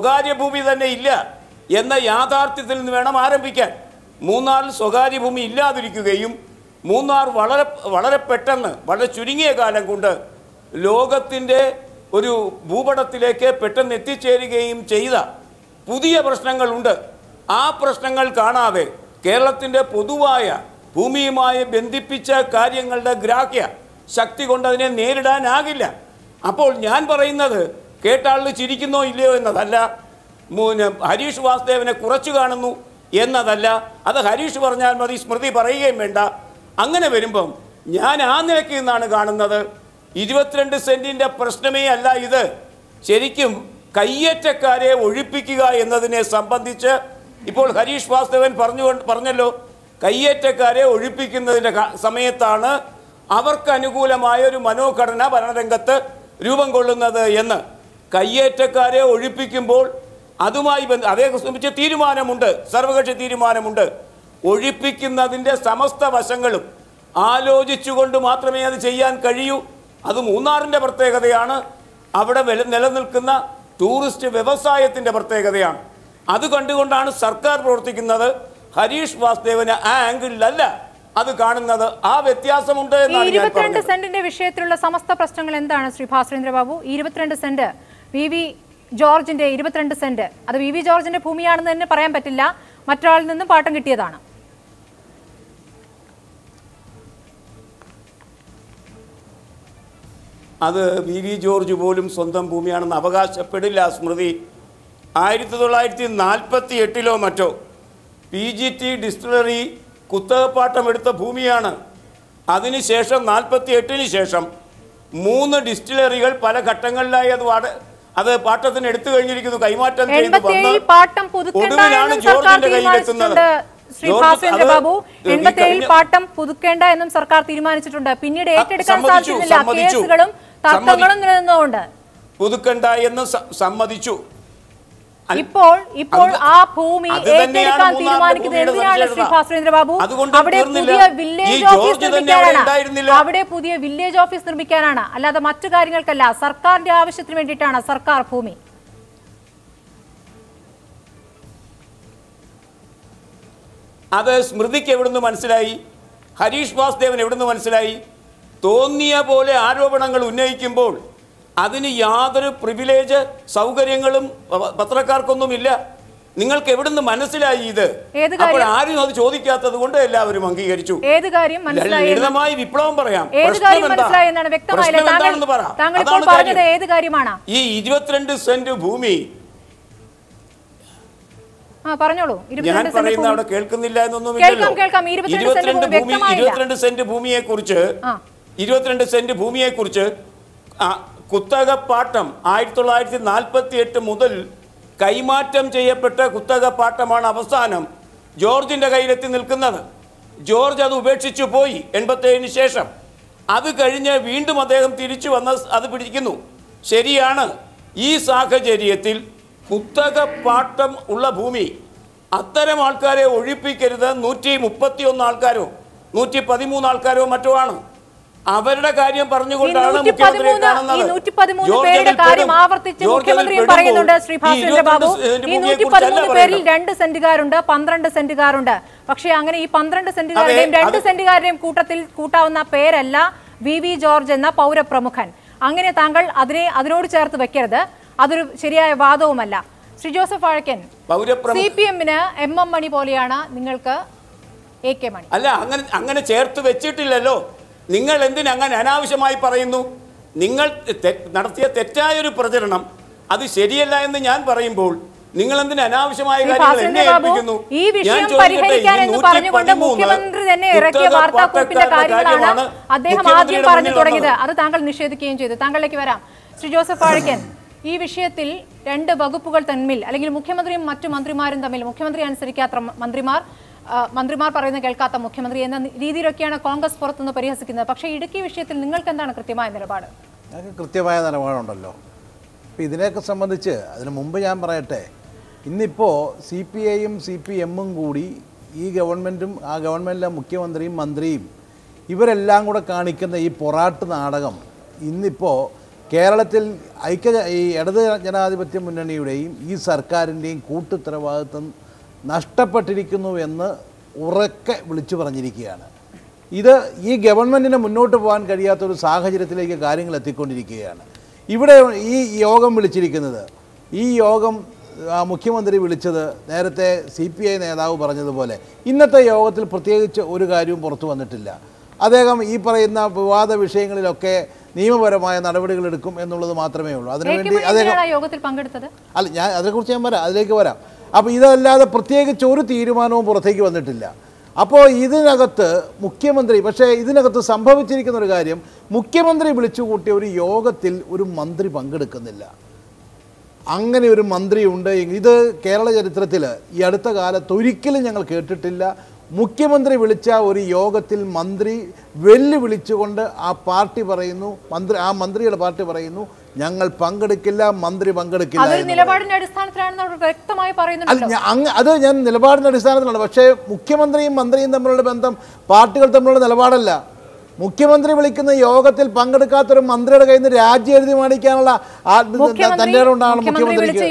സ്വകാര്യ ഭൂമി തന്നെ ഇല്ല എന്ന യാഥാർത്ഥ്യത്തിൽ നിന്ന് വേണം ആരംഭിക്കാൻ. മൂന്നാറിൽ സ്വകാര്യ ഭൂമി ഇല്ലാതിരിക്കുകയും മൂന്നാർ വളരെ വളരെ പെട്ടെന്ന് വളരെ ചുരുങ്ങിയ കാലം കൊണ്ട് ലോകത്തിന്റെ ഒരു ഭൂപടത്തിലേക്ക് പെട്ടെന്ന് എത്തിച്ചേരുകയും ചെയ്ത പുതിയ പ്രശ്നങ്ങളുണ്ട്. ആ പ്രശ്നങ്ങൾ കാണാതെ കേരളത്തിന്റെ പൊതുവായ ഭൂമിയുമായി ബന്ധിപ്പിച്ച കാര്യങ്ങളുടെ ഗ്രാഹ്യ ശക്തി കൊണ്ട് അതിനെ നേരിടാനാകില്ല. അപ്പോൾ ഞാൻ പറയുന്നത് കേട്ടാളിന് ചിരിക്കുന്നോ ഇല്ലയോ എന്നതല്ല. ഹരീഷ് വാസുദേവനെ കുറച്ചു കാണുന്നു എന്നതല്ല. അത് ഹരീഷ് പറഞ്ഞാൽ മതി സ്മൃതി പറയുകയും വേണ്ട. അങ്ങനെ വരുമ്പം ഞാൻ ആ നിലയ്ക്ക് നിന്നാണ് കാണുന്നത്. ഇരുപത്തിരണ്ട് സെന്റിന്റെ പ്രശ്നമേ അല്ല ഇത്. ശരിക്കും കയ്യേറ്റക്കാരെ ഒഴിപ്പിക്കുക എന്നതിനെ സംബന്ധിച്ച് ഇപ്പോൾ ഹരീഷ് വാസുദേവൻ പറഞ്ഞു പറഞ്ഞല്ലോ കയ്യേറ്റക്കാരെ ഒഴിപ്പിക്കുന്നതിന്റെ സമയത്താണ് അവർക്ക് അനുകൂലമായ ഒരു മനോഘടന ഭരണരംഗത്ത് രൂപം കൊള്ളുന്നത് എന്ന്. കയ്യേറ്റക്കാരെ ഒഴിപ്പിക്കുമ്പോൾ അതുമായി ബന്ധ അതേ സംബന്ധിച്ച് തീരുമാനമുണ്ട് സർവകക്ഷി തീരുമാനമുണ്ട്. ഒഴിപ്പിക്കുന്നതിന്റെ സമസ്ത വശങ്ങളും ആലോചിച്ചുകൊണ്ട് മാത്രമേ അത് ചെയ്യാൻ കഴിയൂ. അത് മൂന്നാറിന്റെ പ്രത്യേകതയാണ്. അവിടെ നിലനിൽക്കുന്ന ടൂറിസ്റ്റ് വ്യവസായത്തിന്റെ പ്രത്യേകതയാണ്. അത് കണ്ടുകൊണ്ടാണ് സർക്കാർ പ്രവർത്തിക്കുന്നത്. ഹരീഷ് വാസുദേവന് ആ ആംഗിളിലല്ല. അത് കാണുന്നത് ആ വ്യത്യാസമുണ്ട് എന്നാണ് ഇരുപത്തിരണ്ട് സെന്റിന്റെ വിഷയത്തിലുള്ള സമസ്ത പ്രശ്നങ്ങൾ എന്താണ് ശ്രീ ഭാസ്വരേന്ദ്ര ബാബു ഇരുപത്തിരണ്ട് സെന്റ്. വി വി ജോർജിന്റെ ഇരുപത്തിരണ്ട് സെന്റ്. അത് വി വി ജോർജിന്റെ ഭൂമിയാണെന്ന് തന്നെ പറയാൻ പറ്റില്ല. മറ്റൊരാളിൽ നിന്നും പാട്ടം കിട്ടിയതാണ്. അത് വി വി ജോർജ് പോലും സ്വന്തം ഭൂമിയാണെന്ന് അവകാശപ്പെടില്ല സ്മൃതി. ആയിരത്തി തൊള്ളായിരത്തി നാൽപ്പത്തി എട്ടിലോ മറ്റോ പി ജി ടി ഡിസ്റ്റിലറി കുത്തകപ്പാട്ടം എടുത്ത ഭൂമിയാണ്. അതിനുശേഷം നാൽപ്പത്തി എട്ടിന് ശേഷം മൂന്ന് ഡിസ്റ്റിലറികൾ പല ഘട്ടങ്ങളിലായി അത് വാട അത് പാട്ടത്തിന് എടുത്തു കഴിഞ്ഞിരിക്കുന്നു കൈമാറ്റം ചെയ്തു വന്ന് ഒടുവിലാണ് ജോർജിന്റെ കയ്യിലെത്തുന്നത്. ശ്രീ അത് ബാബു ഈ പാട്ടം പുതുക്കേണ്ട എന്നും സർക്കാർ തീരുമാനിച്ചിട്ടുണ്ട്. പിന്നീട് ഏറ്റെടുക്കാൻ സാധിക്കുന്നില്ല. കേസുകളും തർക്കങ്ങളും നിലനിന്നുകൊണ്ട്. പുതുക്കണ്ട എന്ന് സമ്മതിച്ചു. ഇപ്പോൾ ഇപ്പോൾ ആ ഭൂമി ഏറ്റെടുക്കാൻ തീരുമാനിക്കുന്നത് എന്തിനാണ് ശ്രീ ഭാസ്വേന്ദ്രബാബു ബാബു അവിടെ പുതിയ വില്ലേജ് ഓഫീസ് നിർമ്മിക്കാനാണ്. അവിടെ പുതിയ വില്ലേജ് ഓഫീസ് നിർമ്മിക്കാനാണ്. അല്ലാതെ മറ്റു കാര്യങ്ങൾക്കല്ല സർക്കാരിന്റെ ആവശ്യത്തിന് വേണ്ടിയിട്ടാണ് സർക്കാർ ഭൂമി. അത് സ്മൃതിക്ക് എവിടുന്ന് മനസ്സിലായി? ഹരീഷ് വാസ്ദേവൻ എവിടുന്ന് മനസ്സിലായി? തോന്നിയ പോലെ ആരോപണങ്ങൾ ഉന്നയിക്കുമ്പോൾ അതിന് യാതൊരു പ്രിവിലേജ് സൗകര്യങ്ങളും പത്രക്കാർക്കൊന്നും പത്രക്കാർക്കൊന്നുമില്ല. നിങ്ങൾക്ക് എവിടുന്ന് മനസ്സിലായി ഇത്? അപ്പോൾ ആരും അത് ചോദിക്കാത്തത് കൊണ്ട് എല്ലാവരും അംഗീകരിച്ചു. ഏത് കാര്യം ലളിതമായി വിപ്ലവം പറയാം. ഏത്. കാര്യമാണ്? ഈ ഇരുപത്തിരണ്ട് സെന്റ് ഭൂമി. പറഞ്ഞോളൂ. ഞാൻ പറയുന്ന അവിടെ കേൾക്കുന്നില്ല. ഇരുപത്തിരണ്ട് സെന്റ് ഭൂമി ഇരുപത്തിരണ്ട് സെന്റ് ഭൂമിയെ കുറിച്ച് ആ. ഇരുപത്തിരണ്ട് സെന്റ് ഭൂമിയെ കുറിച്ച് കുത്തകപ്പാട്ടം ആയിരത്തി തൊള്ളായിരത്തി നാൽപ്പത്തി എട്ട് മുതൽ കൈമാറ്റം ചെയ്യപ്പെട്ട കുത്തകപ്പാട്ടമാണ് അവസാനം ജോർജിന്റെ കയ്യിലെത്തി നിൽക്കുന്നത്. ജോർജ് അത് ഉപേക്ഷിച്ചു പോയി എൺപത്തേഴിന് ശേഷം. അത് കഴിഞ്ഞ് വീണ്ടും അദ്ദേഹം തിരിച്ചു വന്ന് അത് പിടിക്കുന്നു. ശരിയാണ് ഈ സാഹചര്യത്തിൽ കുത്തകപ്പാട്ടം ഉള്ള ഭൂമി അത്തരം ആൾക്കാരെ ഒഴിപ്പിക്കരുത്. നൂറ്റി മുപ്പത്തി ഒന്ന് ആൾക്കാരോ നൂറ്റി പതിമൂന്ന് ആൾക്കാരോ മറ്റോ ആണ്. അവരുടെ കാര്യം പറഞ്ഞുകൊണ്ടാണ് ഈ മുഖ്യമന്ത്രിയെ 113 കാണുന്നത്. ഈ 113 ജോർജ് പേരുടെ കാര്യം ആവർത്തിച്ച് ജോർജ് അതിൽ മുഖ്യമന്ത്രിയും പെടുമ്പോൾ പറയുന്നുണ്ട് ശ്രീ ഈ ബാബു. 22 സെന്റ് ഈ ഭൂമിയെ നൂറ്റി കുറിച്ചല്ല പതിമൂന്ന് പേരിൽ രണ്ട് സെന്റുകാരുണ്ട് പന്ത്രണ്ട് സെന്റുകാരുണ്ട്. പക്ഷേ അങ്ങനെ ഈ പന്ത്രണ്ട് സെന്റുകാരുടെയും രണ്ട് സെന്റുകാരുടെയും കൂട്ടത്തിൽ കൂട്ടാവുന്ന പേരല്ല വി വി ജോർജ് എന്ന പൗരപ്രമുഖൻ. അങ്ങനെ താങ്കൾ അതിനെ അതിനോട് ചേർത്ത് വെക്കരുത്. അതൊരു ശരിയായ വാദവുമല്ല. ശ്രീ ജോസഫ് വാഴക്കൻ സി പി എമ്മിന് എം എം മണി പോലെയാണ് നിങ്ങൾക്ക് എ കെ മണി. അല്ല അങ്ങനെ അങ്ങനെ ചേർത്ത് വെച്ചിട്ടില്ലല്ലോ. നിങ്ങൾ എന്തിനങ്ങനെ അനാവശ്യമായി പറയുന്നു? നിങ്ങൾ നടത്തിയ തെറ്റായ ഒരു പ്രചരണം അത് ശരിയല്ല എന്ന് ഞാൻ പറയുമ്പോൾ നിങ്ങൾ എന്തിന് അനാവശ്യമായ കാര്യങ്ങൾ എന്നെ ഏൽപ്പിക്കുന്നു? ഞാൻ ചോദിക്കട്ടെ, അദ്ദേഹം ആദ്യം പറഞ്ഞു തുടങ്ങിയത്. അത് താങ്കൾ നിഷേധിക്കുകയും ചെയ്തു. താങ്കളിലേക്ക് വരാം. ശ്രീ ജോസഫ് വാഴക്കൻ ഈ വിഷയത്തിൽ രണ്ട് വകുപ്പുകൾ തമ്മിൽ അല്ലെങ്കിൽ മുഖ്യമന്ത്രിയും മറ്റു മന്ത്രിമാരും തമ്മിൽ മുഖ്യമന്ത്രി അനുസരിക്കാത്ത മന്ത്രിമാർ മന്ത്രിമാർ പറയുന്നത് കേൾക്കാത്ത മുഖ്യമന്ത്രി എന്ന രീതിയിലൊക്കെയാണ് കോൺഗ്രസ് പുറത്തുനിന്ന് പരിഹസിക്കുന്നത്. പക്ഷെ ഇടുക്കി വിഷയത്തിൽ നിങ്ങൾക്ക് എന്താണ് കൃത്യമായ നിലപാട്? ഞങ്ങൾക്ക് കൃത്യമായ നിലപാടുണ്ടല്ലോ. അപ്പോൾ ഇതിനെയൊക്കെ സംബന്ധിച്ച് അതിന് മുമ്പ് ഞാൻ പറയട്ടെ ഇന്നിപ്പോൾ സി പി ഐയും സി പി എമ്മും കൂടി ഈ ഗവൺമെന്റും ആ ഗവൺമെന്റിലെ മുഖ്യമന്ത്രിയും മന്ത്രിയും ഇവരെല്ലാം കൂടെ കാണിക്കുന്ന ഈ പൊറാട്ട് നാടകം ഇന്നിപ്പോൾ കേരളത്തിൽ ഐക്യ ഈ ഇടത് ജനാധിപത്യ മുന്നണിയുടെയും ഈ സർക്കാരിന്റെയും കൂട്ടുത്തരവാദിത്വം നഷ്ടപ്പെട്ടിരിക്കുന്നു എന്ന് ഉറക്കെ വിളിച്ചു പറഞ്ഞിരിക്കുകയാണ്. ഇത് ഈ ഗവൺമെന്റിന് മുന്നോട്ട് പോകാൻ കഴിയാത്തൊരു സാഹചര്യത്തിലേക്ക് കാര്യങ്ങൾ എത്തിക്കൊണ്ടിരിക്കുകയാണ്. ഇവിടെ ഈ യോഗം വിളിച്ചിരിക്കുന്നത് ഈ യോഗം മുഖ്യമന്ത്രി വിളിച്ചത് നേരത്തെ സി പി ഐ നേതാവ് പറഞ്ഞതുപോലെ ഇന്നത്തെ യോഗത്തിൽ പ്രത്യേകിച്ച് ഒരു കാര്യവും പുറത്തു വന്നിട്ടില്ല. അദ്ദേഹം ഈ പറയുന്ന വിവാദ വിഷയങ്ങളിലൊക്കെ നിയമപരമായ നടപടികൾ എടുക്കും എന്നുള്ളത് മാത്രമേ ഉള്ളൂ. അതിനുവേണ്ടി അദ്ദേഹം യോഗത്തിൽ പങ്കെടുത്തത്? അല്ല ഞാൻ അതിനെക്കുറിച്ച് ഞാൻ വരാം അതിലേക്ക് വരാം. അപ്പോൾ ഇതല്ലാതെ പ്രത്യേകിച്ച് ഒരു തീരുമാനവും പുറത്തേക്ക് വന്നിട്ടില്ല. അപ്പോൾ ഇതിനകത്ത് മുഖ്യമന്ത്രി പക്ഷേ ഇതിനകത്ത് സംഭവിച്ചിരിക്കുന്ന ഒരു കാര്യം മുഖ്യമന്ത്രി വിളിച്ചു കൂട്ടിയ ഒരു യോഗത്തിൽ ഒരു മന്ത്രി പങ്കെടുക്കുന്നില്ല. അങ്ങനെ ഒരു മന്ത്രി ഉണ്ട് ഇത് കേരള ചരിത്രത്തിൽ ഈ അടുത്ത കാലത്ത് ഒരിക്കലും ഞങ്ങൾ കേട്ടിട്ടില്ല. മുഖ്യമന്ത്രി വിളിച്ച ഒരു യോഗത്തിൽ മന്ത്രി വെല്ലുവിളിച്ചുകൊണ്ട് ആ പാർട്ടി പറയുന്നു മന്ത്രി ആ മന്ത്രിയുടെ പാർട്ടി പറയുന്നു ഞങ്ങൾ പങ്കെടുക്കില്ല മന്ത്രി പങ്കെടുക്കില്ല അത് ഞാൻ നിലപാടിന്റെ അടിസ്ഥാനത്തിലാണ്. പക്ഷേ മുഖ്യമന്ത്രിയും മന്ത്രിയും തമ്മിലുള്ള ബന്ധം പാർട്ടികൾ തമ്മിലുള്ള നിലപാടല്ല. മുഖ്യമന്ത്രി വിളിക്കുന്ന യോഗത്തിൽ പങ്കെടുക്കാത്തൊരു മന്ത്രിയുടെ കയ്യിൽ നിന്ന് രാജി എഴുതി മേടിക്കാനുള്ള മുഖ്യമന്ത്രി തന്റെ ഉണ്ടാണ് മുഖ്യമന്ത്രിക്ക്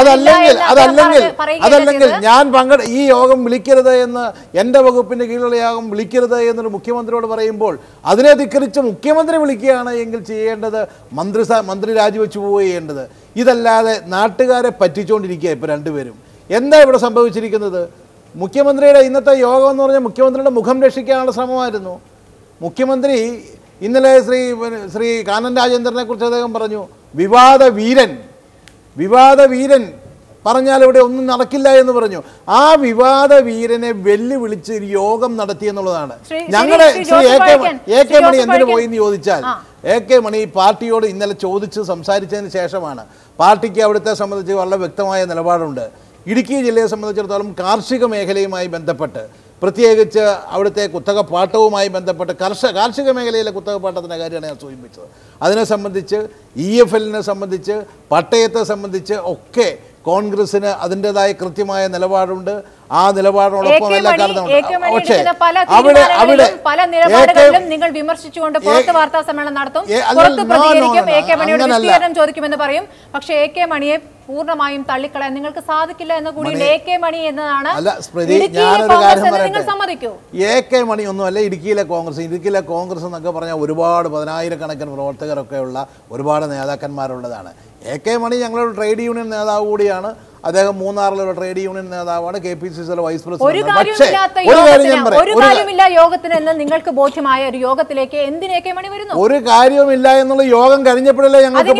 അതല്ലെങ്കിൽ അതല്ലെങ്കിൽ അതല്ലെങ്കിൽ ഞാൻ പങ്കെടു ഈ യോഗം വിളിക്കരുത് എന്ന് എന്റെ വകുപ്പിന്റെ കീഴിലുള്ള യോഗം വിളിക്കരുത് എന്നൊരു മുഖ്യമന്ത്രിയോട് പറയുമ്പോൾ അതിനെ ധിക്കരിച്ച് മുഖ്യമന്ത്രി വിളിക്കുകയാണ് എങ്കിൽ ചെയ്യേണ്ടത് മന്ത്രി മന്ത്രി രാജിവെച്ച് പോവേണ്ടത് ഇതല്ലാതെ നാട്ടുകാരെ പറ്റിച്ചുകൊണ്ടിരിക്കുക ഇപ്പോൾ രണ്ടുപേരും. എന്താ ഇവിടെ സംഭവിച്ചിരിക്കുന്നത്? മുഖ്യമന്ത്രിയുടെ ഇന്നത്തെ യോഗം എന്ന് പറഞ്ഞാൽ മുഖ്യമന്ത്രിയുടെ മുഖം രക്ഷിക്കാനുള്ള ശ്രമമായിരുന്നു. മുഖ്യമന്ത്രി ഇന്നലെ ശ്രീ ശ്രീ കാനൻ രാജേന്ദ്രനെ കുറിച്ച് അദ്ദേഹം പറഞ്ഞു വിവാദ വീരൻ വിവാദ വീരൻ പറഞ്ഞാൽ ഇവിടെ ഒന്നും നടക്കില്ല എന്ന് പറഞ്ഞു. ആ വിവാദ വീരനെ വെല്ലുവിളിച്ച് ഒരു യോഗം നടത്തി എന്നുള്ളതാണ്. ഞങ്ങളെ ശ്രീ- ഞങ്ങളുടെ Shri Shri A K A K Mani എന്തിനു പോയി എന്ന് ചോദിച്ചാൽ. എ കെ മണി പാർട്ടിയോട് ഇന്നലെ ചോദിച്ച് സംസാരിച്ചതിന് ശേഷമാണ് പാർട്ടിക്ക് അവിടുത്തെ സംബന്ധിച്ച് വളരെ വ്യക്തമായ നിലപാടുണ്ട്. ഇടുക്കി ജില്ലയെ സംബന്ധിച്ചിടത്തോളം കാർഷിക മേഖലയുമായി ബന്ധപ്പെട്ട് പ്രത്യേകിച്ച് അവിടുത്തെ കുത്തകപ്പാട്ടവുമായി ബന്ധപ്പെട്ട് കർഷക കാർഷിക മേഖലയിലെ കുത്തകപ്പാട്ടത്തിന്റെ കാര്യമാണ് ഞാൻ സൂചിപ്പിച്ചത്. അതിനെ സംബന്ധിച്ച് ഇ എഫ് എല്ലിനെ സംബന്ധിച്ച് പട്ടയത്തെ സംബന്ധിച്ച് ഒക്കെ കോൺഗ്രസ്സിന് അതിന്റെതായ കൃത്യമായ നിലപാടുണ്ട്. ആ നിലപാടിനോടൊപ്പം എല്ലാ കാലത്തും പക്ഷേ പല അവിടെ അവിടെ പല നിലപാടുകളിലും നിങ്ങൾ വിമർശിച്ചുകൊണ്ട് പുറത്ത് വാർത്താ സമ്മേളനം നടത്തും. പുറത്ത് പ്രതികരിക്കും. എ കെ മണിയോട് വിശദീകരണം ചോദിക്കുമെന്ന് പറയും. പക്ഷേ എ കെ മണിയെ പൂർണമായും തള്ളിക്കളയാൻ നിങ്ങൾക്ക് സാധിക്കില്ല എന്ന് കൂടി എ കെ മണി എന്നതാണ് നിങ്ങൾ സമ്മതിക്കൂ. എ കെ മണി ഒന്നുമല്ല ഇടുക്കിയിലെ കോൺഗ്രസ്. ഇടുക്കിയിലെ കോൺഗ്രസ് എന്നൊക്കെ പറഞ്ഞാൽ ഒരുപാട് പതിനായിരക്കണക്കിന് പ്രവർത്തകരൊക്കെ ഉള്ള ഒരുപാട് നേതാക്കന്മാരുള്ളതാണ്. എ കെ മണി ഞങ്ങളുടെ ട്രേഡ് യൂണിയൻ നേതാവ് കൂടിയാണ്. അദ്ദേഹം മൂന്നാറിലുള്ള ട്രേഡ് യൂണിയൻ നേതാവാണ് കെ പി സി സിയിലെ വൈസ് പ്രസിഡന്റ് യോഗത്തിന് നിങ്ങൾക്ക് ബോധ്യമായ ഒരു യോഗത്തിലേക്ക് എന്തിന് മണി വരുന്നു? ഒരു കാര്യവുമില്ല എന്നുള്ള യോഗം കഴിഞ്ഞപ്പോഴല്ലേ ഞങ്ങൾക്ക്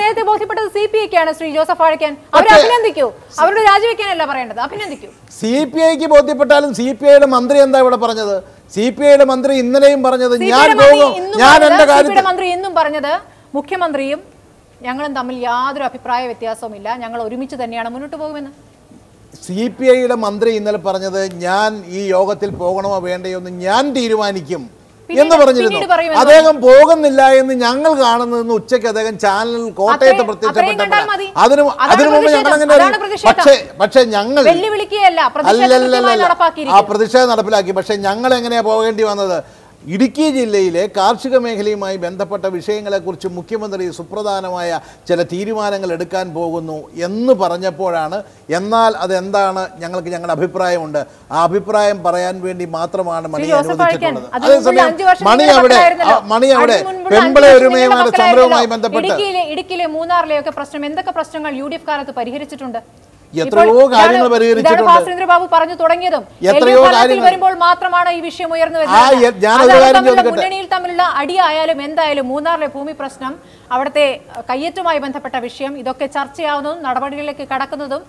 നേരത്തെ ബോധ്യപ്പെട്ടത് സി പി ഐക്കാണ് ശ്രീ ജോസഫ് ആഴക്കൻ. അവരെ അഭിനന്ദിക്കൂ. അവരുടെ രാജിവെക്കാനല്ല പറയേണ്ടത്. അഭിനന്ദിക്കൂ. സി പി ഐക്ക് ബോധ്യപ്പെട്ടാലും സി പി ഐയുടെ മന്ത്രി എന്താ ഇവിടെ പറഞ്ഞത്? സി പി ഐയുടെ മന്ത്രി ഇന്നലെയും പറഞ്ഞത് ഞാൻ പോകും ഞാൻ എന്റെ കാര്യത്തിൽ മന്ത്രി ഇന്നും പറഞ്ഞത് മുഖ്യമന്ത്രിയും ഞങ്ങളും തമ്മിൽ യാതൊരു അഭിപ്രായ വ്യത്യാസവുമില്ല. ഞങ്ങൾ ഒരുമിച്ച് തന്നെയാണ് മുന്നോട്ട് പോകുമെന്ന്. സി പി ഐയുടെ മന്ത്രി ഇന്നലെ പറഞ്ഞത് ഞാൻ ഈ യോഗത്തിൽ പോകണമോ വേണ്ടയോ എന്ന് ഞാൻ തീരുമാനിക്കും എന്ന് പറഞ്ഞിരുന്നു. അദ്ദേഹം പോകുന്നില്ല എന്ന് ഞങ്ങൾ കാണുന്നതെന്ന് ഉച്ചയ്ക്ക് അദ്ദേഹം ചാനലിൽ കോട്ടയത്ത് പ്രത്യക്ഷപ്പെട്ടു അതിനു പ്രത്യക്ഷപ്പെട്ടപ്പോഴാണ് അതിന് അതിനു മുമ്പ് ഞങ്ങൾ അങ്ങനെ. പക്ഷേ പക്ഷേ ഞങ്ങൾ അല്ലല്ലല്ല. ആ പ്രതിഷേധം നടപ്പിലാക്കി. പക്ഷെ ഞങ്ങൾ എങ്ങനെയാ പോകേണ്ടി വന്നത്? ഇടുക്കി ജില്ലയിലെ കാർഷിക മേഖലയുമായി ബന്ധപ്പെട്ട വിഷയങ്ങളെക്കുറിച്ച് മുഖ്യമന്ത്രി സുപ്രധാനമായ ചില തീരുമാനങ്ങൾ എടുക്കാൻ പോകുന്നു എന്ന് പറഞ്ഞപ്പോഴാണ് എന്നാൽ അതെന്താണ് ഞങ്ങൾക്ക് ഞങ്ങളുടെ അഭിപ്രായമുണ്ട്. ആ അഭിപ്രായം പറയാൻ വേണ്ടി മാത്രമാണ് മണി അനുവദിച്ചിട്ടുള്ളത്. അതേസമയം മണി അവിടെ മണി അവിടെ വർഷം ഒരുമയുമായ സമരവുമായി ബന്ധപ്പെട്ട്. ഇടുക്കിയിലെ മൂന്നാറിലെയൊക്കെ പ്രശ്നം എന്തൊക്കെ പ്രശ്നങ്ങൾ യു ഡി എഫ് കാലത്ത് പരിഹരിച്ചിട്ടുണ്ട്. എത്രയോ കാര്യങ്ങൾ പരിഹരിച്ചിട്ടുണ്ട്. ബാബു പറഞ്ഞു തുടങ്ങിയതും. എത്രയോ കാര്യങ്ങൾ- വരുമ്പോൾ മാത്രമാണ് ഈ വിഷയം ഉയർന്നു വരുന്നത് മുന്നണിയിൽ തമ്മിലുള്ള അടിയായാലും എന്തായാലും മൂന്നാറിലെ ഭൂമി പ്രശ്നം അവിടുത്തെ കയ്യേറ്റവുമായി ബന്ധപ്പെട്ട വിഷയം ഇതൊക്കെ ചർച്ചയാവുന്നതും നടപടികളിലേക്ക് കടക്കുന്നതും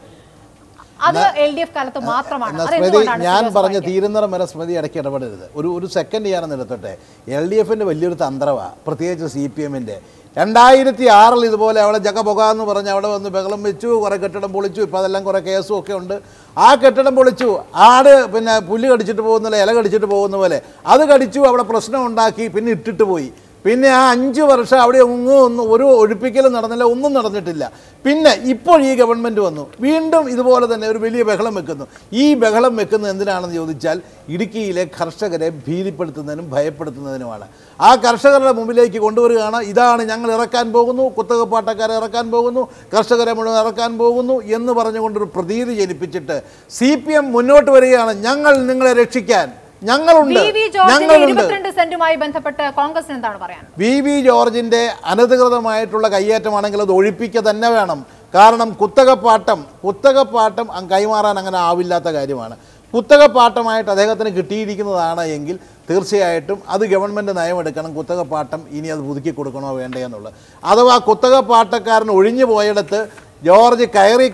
അത് എൽ ഡി എഫ് കാലത്ത് മാത്രമാണ്. സ്മൃതി ഞാൻ പറഞ്ഞ തീരുന്നിടം വരെ സ്മൃതി ഇടയ്ക്ക് ഇടപെടരുത്. ഒരു ഒരു സെക്കൻഡ് ഞാനെന്ന് എടുത്തോട്ടെ. എൽ ഡി എഫിന്റെ വലിയൊരു തന്ത്രമാണ് പ്രത്യേകിച്ച് സി പി എമ്മിന്റെ രണ്ടായിരത്തി ആറിൽ ഇതുപോലെ അവിടെ ജഗപൊക എന്ന് പറഞ്ഞ് അവിടെ വന്ന് ബഹളം വെച്ചു കുറേ കെട്ടിടം പൊളിച്ചു ഇപ്പോൾ അതെല്ലാം കുറേ കേസും ഒക്കെ ഉണ്ട്. ആ കെട്ടിടം പൊളിച്ചു ആട് പിന്നെ പുല്ല് കടിച്ചിട്ട് പോകുന്നില്ല ഇല കടിച്ചിട്ട് പോകുന്ന പോലെ അത് കടിച്ചു അവിടെ പ്രശ്നം ഉണ്ടാക്കി പിന്നെ ഇട്ടിട്ട് പോയി. പിന്നെ ആ അഞ്ച് വർഷം അവിടെ ഒന്നും ഒന്നും ഒരു ഒഴിപ്പിക്കലും നടന്നില്ല ഒന്നും നടന്നിട്ടില്ല. പിന്നെ ഇപ്പോൾ ഈ ഗവൺമെന്റ് വന്നു. വീണ്ടും ഇതുപോലെ തന്നെ ഒരു വലിയ ബഹളം വെക്കുന്നു. ഈ ബഹളം വെക്കുന്നത് എന്തിനാണെന്ന് ചോദിച്ചാൽ ഇടുക്കിയിലെ കർഷകരെ ഭീതിപ്പെടുത്തുന്നതിനും ഭയപ്പെടുത്തുന്നതിനുമാണ്. ആ കർഷകരുടെ മുമ്പിലേക്ക് കൊണ്ടുവരികയാണ്. ഇതാണ് ഞങ്ങൾ ഇറക്കാൻ പോകുന്നു കുത്തകപ്പാട്ടക്കാരെ ഇറക്കാൻ പോകുന്നു കർഷകരെ മുഴുവൻ ഇറക്കാൻ പോകുന്നു എന്ന് പറഞ്ഞുകൊണ്ടൊരു പ്രതീതി ജനിപ്പിച്ചിട്ട് സി മുന്നോട്ട് വരികയാണ് ഞങ്ങൾ നിങ്ങളെ രക്ഷിക്കാൻ. ഞങ്ങളുണ്ട്. ജോർജിന്റെ ഞങ്ങളുണ്ട്. സെന്റുമായി ബന്ധപ്പെട്ട് കോൺഗ്രസിന് എന്താണ് പറയാൻ? വി വി ജോർജിന്റെ അനധികൃതമായിട്ടുള്ള കയ്യേറ്റമാണെങ്കിൽ അത് ഒഴിപ്പിക്കുക തന്നെ വേണം. കാരണം കുത്തകപ്പാട്ടം കുത്തകപ്പാട്ടം കൈമാറാൻ അങ്ങനെ ആവില്ലാത്ത കാര്യമാണ്. കുത്തകപ്പാട്ടമായിട്ട് അദ്ദേഹത്തിന് കിട്ടിയിരിക്കുന്നതാണ് എങ്കിൽ തീർച്ചയായിട്ടും അത് ഗവൺമെന്റ് നയമെടുക്കണം. കുത്തകപ്പാട്ടം ഇനി അത് പുതുക്കി കൊടുക്കണോ വേണ്ടേ എന്നുള്ളത്. അഥവാ കുത്തകപ്പാട്ടക്കാരൻ ഒഴിഞ്ഞു പോയിടത്ത് ജോർജ് കയറി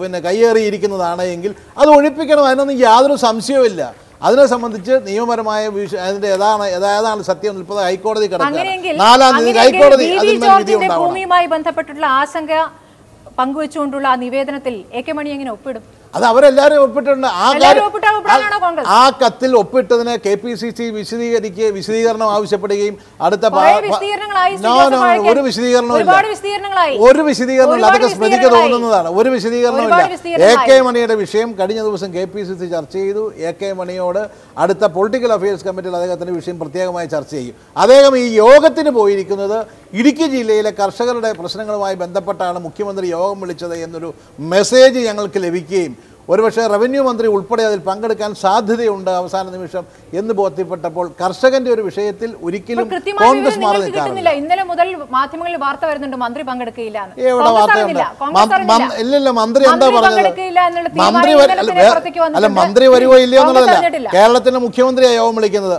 പിന്നെ കയ്യേറിയിരിക്കുന്നതാണ് എങ്കിൽ അത് ഒഴിപ്പിക്കണം അതിനൊന്നും യാതൊരു സംശയവുമില്ല. അതിനെ സംബന്ധിച്ച് നിയമപരമായ അതിന്റെ ഏതാണ് ഏതാണ് സത്യം നിൽപ്പത് ഹൈക്കോടതി അങ്ങനെയെങ്കിൽ കിടക്കുക നാലാം തീയതി ഹൈക്കോടതി ഭൂമിയുമായി ബന്ധപ്പെട്ടുള്ള ആശങ്ക പങ്കുവെച്ചുകൊണ്ടുള്ള ആ നിവേദനത്തിൽ എ കെ മണി എങ്ങനെ ഒപ്പിടും? അത് അവരെല്ലാവരും ഒപ്പിട്ടിട്ടുണ്ട് ആ കാര്യം കത്തിൽ ഒപ്പിട്ടതിന് കെ പി സി സി വിശദീകരിക്കുക വിശദീകരണം ആവശ്യപ്പെടുകയും അടുത്ത. ഒരു വിശദീകരണവും ഒരു വിശദീകരണമില്ല അതൊക്കെ സ്മൃതിക്ക് തോന്നുന്നതാണ്. ഒരു വിശദീകരണമില്ല എ കെ മണിയുടെ വിഷയം കഴിഞ്ഞ ദിവസം കെ പി സി സി ചർച്ച ചെയ്തു. എ കെ മണിയോട് അടുത്ത പൊളിറ്റിക്കൽ അഫയേഴ്സ് കമ്മിറ്റിയിൽ അദ്ദേഹത്തിന്റെ വിഷയം പ്രത്യേകമായി ചർച്ച ചെയ്യും. അദ്ദേഹം ഈ യോഗത്തിന് പോയിരിക്കുന്നത് ഇടുക്കി ജില്ലയിലെ കർഷകരുടെ പ്രശ്നങ്ങളുമായി ബന്ധപ്പെട്ടാണ് മുഖ്യമന്ത്രി യോഗം വിളിച്ചത് എന്നൊരു മെസ്സേജ് ഞങ്ങൾക്ക് ലഭിക്കുകയും ഒരുപക്ഷെ റവന്യൂ മന്ത്രി ഉൾപ്പെടെ അതിൽ പങ്കെടുക്കാൻ സാധ്യതയുണ്ട് അവസാന നിമിഷം എന്ന് ബോധ്യപ്പെട്ടപ്പോൾ കർഷകന്റെ ഒരു വിഷയത്തിൽ ഒരിക്കലും കോൺഗ്രസ് മാറി നിൽക്കാറില്ല ഇന്നലെ മുതൽ മാധ്യമങ്ങളിൽ വാർത്ത വരുന്നുണ്ട് മന്ത്രി പങ്കെടുക്കില്ല. എവിടെ അറിഞ്ഞില്ല. ഇല്ലില്ല മന്ത്രി എന്താ പറഞ്ഞത്? മന്ത്രി അല്ല. മന്ത്രി വരുവോ ഇല്ലയോ എന്നുള്ളതല്ല. കേരളത്തിന്റെ മുഖ്യമന്ത്രിയായി യോഗം വിളിക്കുന്നത്.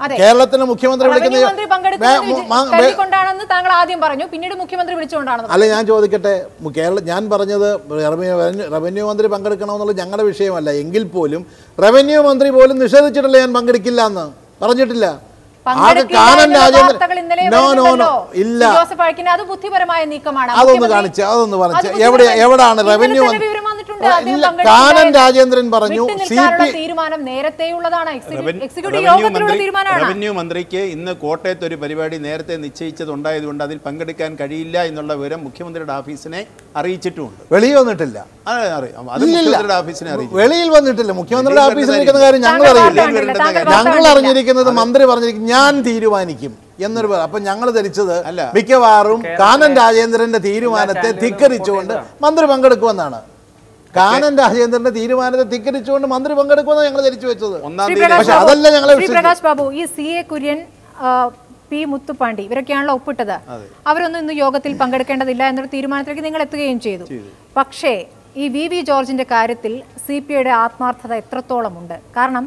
അതെ. കേരളത്തിന്റെ മുഖ്യമന്ത്രി വിളിക്കുന്ന വിളിക്കുന്നത് താങ്കൾ ആദ്യം പറഞ്ഞു. പിന്നീട് മുഖ്യമന്ത്രി വിളിച്ചുകൊണ്ടാണെന്ന് അല്ല ഞാൻ ചോദിക്കട്ടെ. കേരള ഞാൻ പറഞ്ഞത് റവന്യൂ റവന്യൂ മന്ത്രി പങ്കെടുക്കണമെന്നുള്ളത് ഞങ്ങളുടെ വിഷയമല്ല. എങ്കിൽ പോലും റവന്യൂ മന്ത്രി പോലും നിഷേധിച്ചിട്ടില്ല ഞാൻ പങ്കെടുക്കില്ല എന്ന്. പറഞ്ഞിട്ടില്ല. ആകെ Kanan Rajendran no no no ഇല്ല. ശ്രീ അത് ബുദ്ധിപരമായ നീക്കമാണ്. അതൊന്ന് കാണിച്ച് അതൊന്ന് കാണിച്ച് എവിടെ എവിടാണ് റവന്യൂ ഇല്ല, കാനൻ രാജേന്ദ്രൻ പറഞ്ഞു. തീരുമാനം നേരത്തെയുള്ളതാണ്. റവന്യൂ മന്ത്രിക്ക് ഇന്ന് കോട്ടയത്ത് ഒരു പരിപാടി നേരത്തെ നിശ്ചയിച്ചതുണ്ടായതുകൊണ്ട് അതിൽ പങ്കെടുക്കാൻ കഴിയില്ല എന്നുള്ള വിവരം മുഖ്യമന്ത്രിയുടെ ഓഫീസിനെ അറിയിച്ചിട്ടുമുണ്ട്. വെളിയിൽ വന്നിട്ടില്ല. വെളിയിൽ വന്നിട്ടില്ല. മുഖ്യമന്ത്രിയുടെ ഓഫീസിൽ ഇരിക്കുന്ന കാര്യം ഞങ്ങൾ അറിയില്ല. ഞങ്ങൾ അറിഞ്ഞിരിക്കുന്നത് മന്ത്രി പറഞ്ഞിരിക്കും ഞാൻ തീരുമാനിക്കും എന്നൊരു അപ്പൊ ഞങ്ങൾ ധരിച്ചത് അല്ല. മിക്കവാറും കാനൻ രാജേന്ദ്രന്റെ തീരുമാനത്തെ ധിക്കരിച്ചുകൊണ്ട് മന്ത്രി പങ്കെടുക്കുമെന്നാണ്. കാനൻ രാജേന്ദ്രന്റെ തീരുമാനത്തെ ധിക്കരിച്ചുകൊണ്ട് മന്ത്രി പങ്കെടുക്കുമെന്ന് ഞങ്ങൾ ധരിച്ചു വെച്ചത്. പക്ഷെ അതല്ല ഞങ്ങളെ പ്രകാശ് ബാബു ഈ C A Kurian P Muthupandi ഇവരൊക്കെയാണല്ലോ ഒപ്പിട്ടത്. അവരൊന്നും ഇന്ന് യോഗത്തിൽ പങ്കെടുക്കേണ്ടതില്ല എന്നൊരു തീരുമാനത്തിലേക്ക് നിങ്ങൾ എത്തുകയും ചെയ്തു. പക്ഷേ ഈ വി വി ജോർജിന്റെ കാര്യത്തിൽ സി പി ഐയുടെ ആത്മാർത്ഥത എത്രത്തോളമുണ്ട്? കാരണം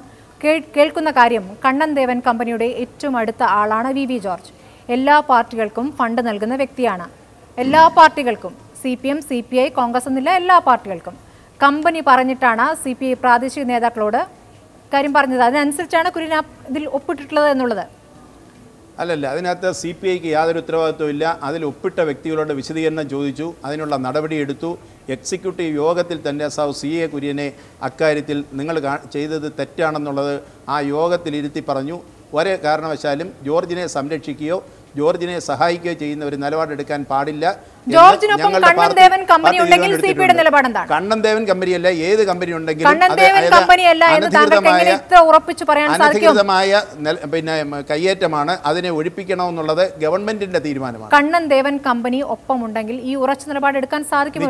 കേൾക്കുന്ന കാര്യം കണ്ണൻ ദേവൻ കമ്പനിയുടെ ഏറ്റവും അടുത്ത ആളാണ് വി വി ജോർജ്. എല്ലാ പാർട്ടികൾക്കും ഫണ്ട് നൽകുന്ന വ്യക്തിയാണ്. എല്ലാ പാർട്ടികൾക്കും C P M C P I Congress എന്നില്ല എല്ലാ പാർട്ടികൾക്കും. കമ്പനി പറഞ്ഞിട്ടാണ് സി പി ഐ പ്രാദേശിക നേതാക്കളോട് കാര്യം പറഞ്ഞത്. അതിനനുസരിച്ചാണ് കുര്യൻ ഇതിൽ ഒപ്പിട്ടിട്ടുള്ളത് എന്നുള്ളത്. അല്ലല്ല അതിനകത്ത് സി പി ഐക്ക് യാതൊരു ഉത്തരവാദിത്വമില്ല അതിൽ ഒപ്പിട്ട വ്യക്തികളോട് വിശദീകരണം ചോദിച്ചു. അതിനുള്ള നടപടിയെടുത്തു എക്സിക്യൂട്ടീവ് യോഗത്തിൽ തന്നെ സൗ സി എ കുര്യനെ അക്കാര്യത്തിൽ നിങ്ങൾ കാ- ചെയ്തത് തെറ്റാണെന്നുള്ളത് ആ യോഗത്തിൽ ഇരുത്തി പറഞ്ഞു. ഒരേ കാരണവശാലും ജോർജിനെ സംരക്ഷിക്കുകയോ ജോർജിനെ സഹായിക്കുകയോ ചെയ്യുന്ന ഒരു നിലപാടെടുക്കാൻ പാടില്ല കണ്ണൻ ദേവൻ കമ്പനിയല്ല ഏത് കമ്പനി ഉണ്ടെങ്കിലും അനധികൃതമായ- പിന്നെ കയ്യേറ്റമാണ്. അതിനെ ഒഴിപ്പിക്കണമെന്നുള്ളത് ഗവൺമെന്റിന്റെ തീരുമാനമാണ്. കണ്ണൻ ദേവൻ കമ്പനി ഒപ്പമുണ്ടെങ്കിൽ ഈ ഉറച്ച നിലപാട് എടുക്കാൻ സാധിക്കുമോ?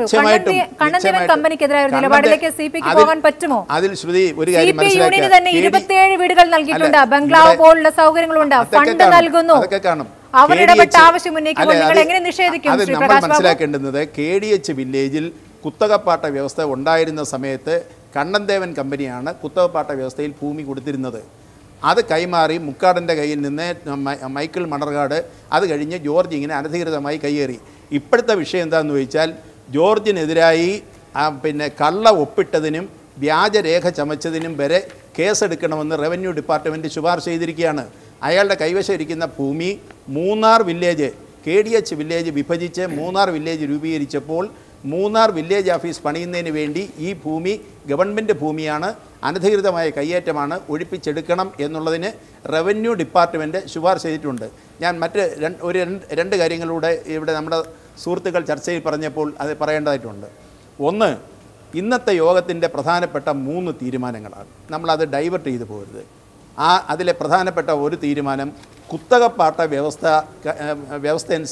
കണ്ണൻ ദേവൻ കമ്പനിക്കെതിരായ ഒരു നിലപാടിലേക്ക് സി പിക്ക് പോകാൻ പറ്റുമോ? അതിൽ ശ്രുതി ഒരു കാര്യം യൂണിയന് തന്നെ ഇരുപത്തിയേഴ് വീടുകൾ നൽകിയിട്ടുണ്ട്. ബംഗ്ലാവ് പോലുള്ള സൗകര്യങ്ങളുണ്ട്. ഫണ്ട്. നൽകുന്നു. അതൊക്കെ കാണും. അവർ ഇടപെട്ട ആവശ്യം ഉന്നയിക്കുമ്പോൾ നിങ്ങൾ എങ്ങനെ നിഷേധിക്കും അത് നമ്മൾ മനസ്സിലാക്കേണ്ടുന്നത് കെ ഡി എച്ച് വില്ലേജിൽ കുത്തകപ്പാട്ട വ്യവസ്ഥ ഉണ്ടായിരുന്ന സമയത്ത് കണ്ണൻദേവൻ കമ്പനിയാണ് കുത്തകപ്പാട്ട വ്യവസ്ഥയിൽ ഭൂമി കൊടുത്തിരുന്നത്. അത് കൈമാറി മുക്കാടന്റെ കയ്യിൽ നിന്ന് മൈക്കിൾ മണർകാട് അത് കഴിഞ്ഞ് ജോർജ് ഇങ്ങനെ അനധികൃതമായി കയ്യേറി ഇപ്പോഴത്തെ വിഷയം എന്താണെന്ന് ചോദിച്ചാൽ ജോർജിനെതിരായി പിന്നെ കള്ള ഒപ്പിട്ടതിനും വ്യാജരേഖ ചമച്ചതിനും വരെ കേസെടുക്കണമെന്ന് റവന്യൂ ഡിപ്പാർട്ട്മെന്റ് ശുപാർശ ചെയ്തിരിക്കുകയാണ്. അയാളുടെ കൈവശം ഇരിക്കുന്ന ഭൂമി Munnar village K D H village വിഭജിച്ച് മൂന്നാർ വില്ലേജ് രൂപീകരിച്ചപ്പോൾ മൂന്നാർ വില്ലേജ് ഓഫീസ് പണിയുന്നതിന് വേണ്ടി ഈ ഭൂമി ഗവൺമെന്റ് ഭൂമിയാണ്. അനധികൃതമായ കയ്യേറ്റമാണ് ഒഴിപ്പിച്ചെടുക്കണം എന്നുള്ളതിന് റവന്യൂ ഡിപ്പാർട്ട്മെന്റ് ശുപാർശ ചെയ്തിട്ടുണ്ട്. ഞാൻ മറ്റ് രണ്ട് ഒരു രണ്ട് കാര്യങ്ങളിലൂടെ ഇവിടെ നമ്മുടെ സുഹൃത്തുക്കൾ ചർച്ചയിൽ പറഞ്ഞപ്പോൾ അത് പറയേണ്ടതായിട്ടുണ്ട്. ഒന്ന് ഇന്നത്തെ യോഗത്തിന്റെ പ്രധാനപ്പെട്ട മൂന്ന് തീരുമാനങ്ങളാണ്. നമ്മളത് ഡൈവേർട്ട് ചെയ്തു പോകരുത് ആ അതിലെ പ്രധാനപ്പെട്ട ഒരു തീരുമാനം കുത്തകപ്പാട്ട വ്യവസ്ഥ വ്യവസ്ഥ അനുസരിച്ച്